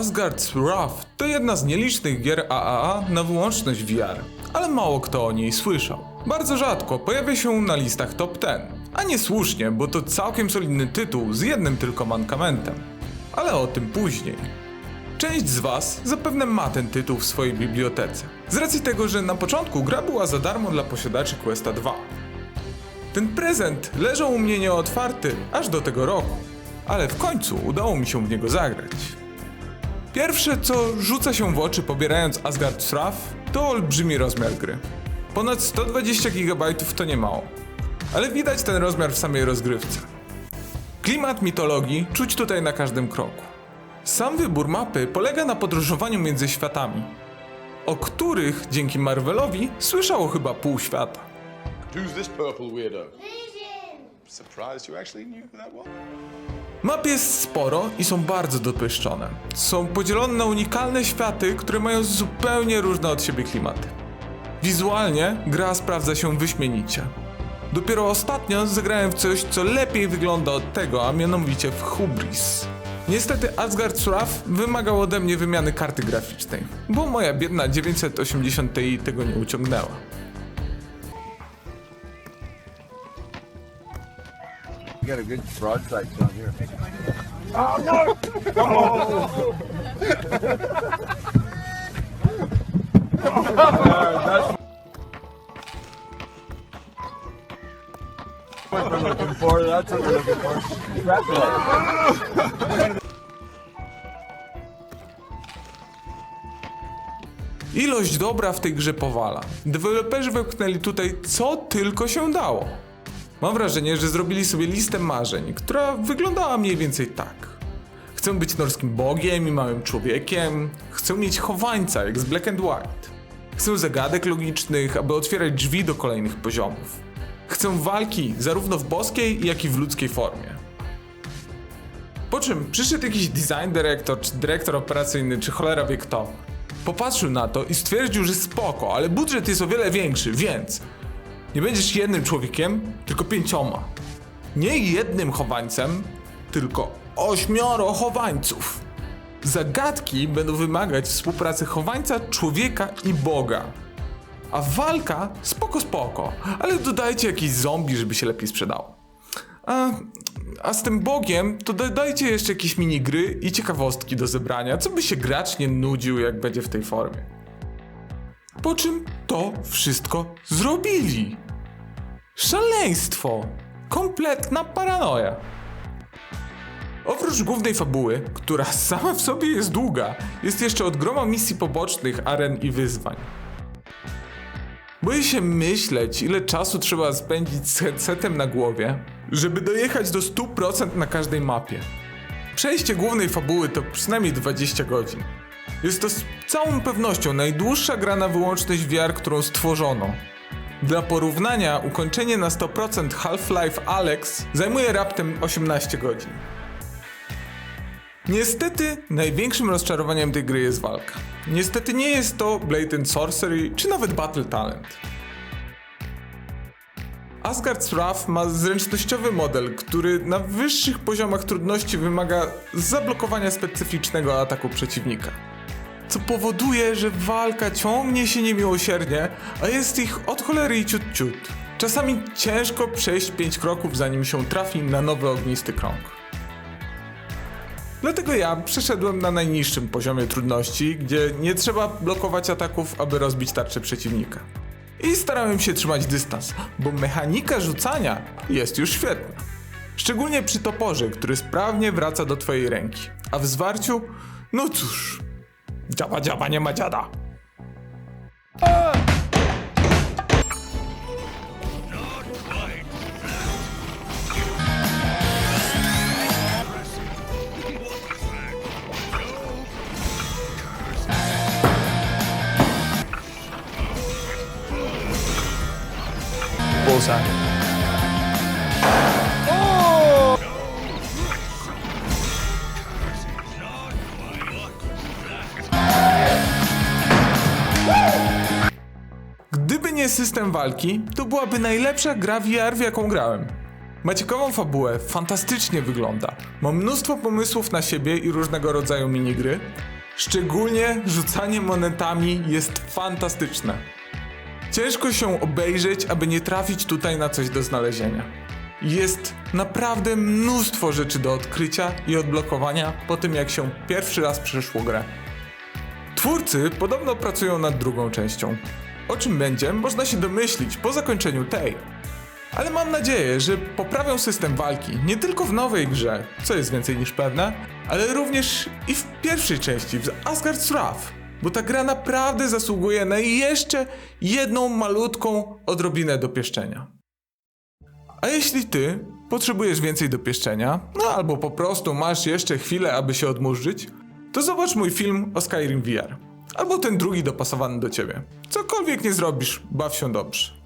Asgard's Wrath to jedna z nielicznych gier AAA na wyłączność VR, ale mało kto o niej słyszał. Bardzo rzadko pojawia się na listach top 10, a nie słusznie, bo to całkiem solidny tytuł z jednym tylko mankamentem. Ale o tym później. Część z Was zapewne ma ten tytuł w swojej bibliotece, z racji tego, że na początku gra była za darmo dla posiadaczy Questa 2. Ten prezent leżał u mnie nieotwarty aż do tego roku, ale w końcu udało mi się w niego zagrać. Pierwsze, co rzuca się w oczy pobierając Asgard's Wrath, to olbrzymi rozmiar gry. Ponad 120 GB to nie mało, ale widać ten rozmiar w samej rozgrywce. Klimat mitologii czuć tutaj na każdym kroku. Sam wybór mapy polega na podróżowaniu między światami, o których dzięki Marvelowi słyszało chyba pół świata. Who's this purple weirdo? Surprised you actually knew that was? Map jest sporo i są bardzo dopyszczone. Są podzielone na unikalne światy, które mają zupełnie różne od siebie klimaty. Wizualnie gra sprawdza się wyśmienicie. Dopiero ostatnio zagrałem w coś, co lepiej wygląda od tego, a mianowicie w Hubris. Niestety Asgard's Wrath wymagał ode mnie wymiany karty graficznej, bo moja biedna 980 Ti tego nie uciągnęła. You got a good broadside here. for. Congratulations. Ilość dobra w tej grze powala. Deweloperzy wepchnęli tutaj co tylko się dało. Mam wrażenie, że zrobili sobie listę marzeń, która wyglądała mniej więcej tak. Chcę być norskim bogiem i małym człowiekiem. Chcę mieć chowańca, jak z Black and White. Chcę zagadek logicznych, aby otwierać drzwi do kolejnych poziomów. Chcę walki zarówno w boskiej, jak i w ludzkiej formie. Po czym przyszedł jakiś design director, czy dyrektor operacyjny, czy cholera wie kto. Popatrzył na to i stwierdził, że spoko, ale budżet jest o wiele większy, więc nie będziesz jednym człowiekiem, tylko pięcioma. Nie jednym chowańcem, tylko ośmioro chowańców. Zagadki będą wymagać współpracy chowańca, człowieka i Boga. A walka spoko spoko, ale dodajcie jakiś zombie, żeby się lepiej sprzedało. A, a z tym Bogiem to dodajcie jeszcze jakieś minigry i ciekawostki do zebrania, co by się gracz nie nudził, jak będzie w tej formie. Po czym to wszystko zrobili. Szaleństwo! Kompletna paranoja. Oprócz głównej fabuły, która sama w sobie jest długa, jest jeszcze od groma misji pobocznych, aren i wyzwań. Boję się myśleć, ile czasu trzeba spędzić z headsetem na głowie, żeby dojechać do 100% na każdej mapie. Przejście głównej fabuły to przynajmniej 20 godzin. Jest to z całą pewnością najdłuższa gra na wyłączność VR, którą stworzono. Dla porównania, ukończenie na 100% Half-Life Alex zajmuje raptem 18 godzin. Niestety, największym rozczarowaniem tej gry jest walka. Niestety nie jest to Blade and Sorcery, czy nawet Battle Talent. Asgard's Wrath ma zręcznościowy model, który na wyższych poziomach trudności wymaga zablokowania specyficznego ataku przeciwnika. Co powoduje, że walka ciągnie się niemiłosiernie, a jest ich od cholery i ciut ciut. Czasami ciężko przejść 5 kroków zanim się trafi na nowy ognisty krąg. Dlatego ja przeszedłem na najniższym poziomie trudności, gdzie nie trzeba blokować ataków, aby rozbić tarczę przeciwnika. I starałem się trzymać dystans, bo mechanika rzucania jest już świetna. Szczególnie przy toporze, który sprawnie wraca do twojej ręki. A w zwarciu, no cóż, dziaba dziaba nie ma dziada. Bullseye. Nie system walki, to byłaby najlepsza gra VR, w jaką grałem. Ma ciekawą fabułę, fantastycznie wygląda. Ma mnóstwo pomysłów na siebie i różnego rodzaju minigry. Szczególnie rzucanie monetami jest fantastyczne. Ciężko się obejrzeć, aby nie trafić tutaj na coś do znalezienia. Jest naprawdę mnóstwo rzeczy do odkrycia i odblokowania po tym, jak się pierwszy raz przeszło grę. Twórcy podobno pracują nad drugą częścią. O czym będzie, można się domyślić po zakończeniu tej. Ale mam nadzieję, że poprawią system walki nie tylko w nowej grze, co jest więcej niż pewne, ale również i w pierwszej części, w Asgard's Wrath, bo ta gra naprawdę zasługuje na jeszcze jedną malutką odrobinę dopieszczenia. A jeśli ty potrzebujesz więcej dopieszczenia, no albo po prostu masz jeszcze chwilę, aby się odmurzyć, to zobacz mój film o Skyrim VR. Albo ten drugi dopasowany do ciebie. Cokolwiek nie zrobisz, baw się dobrze.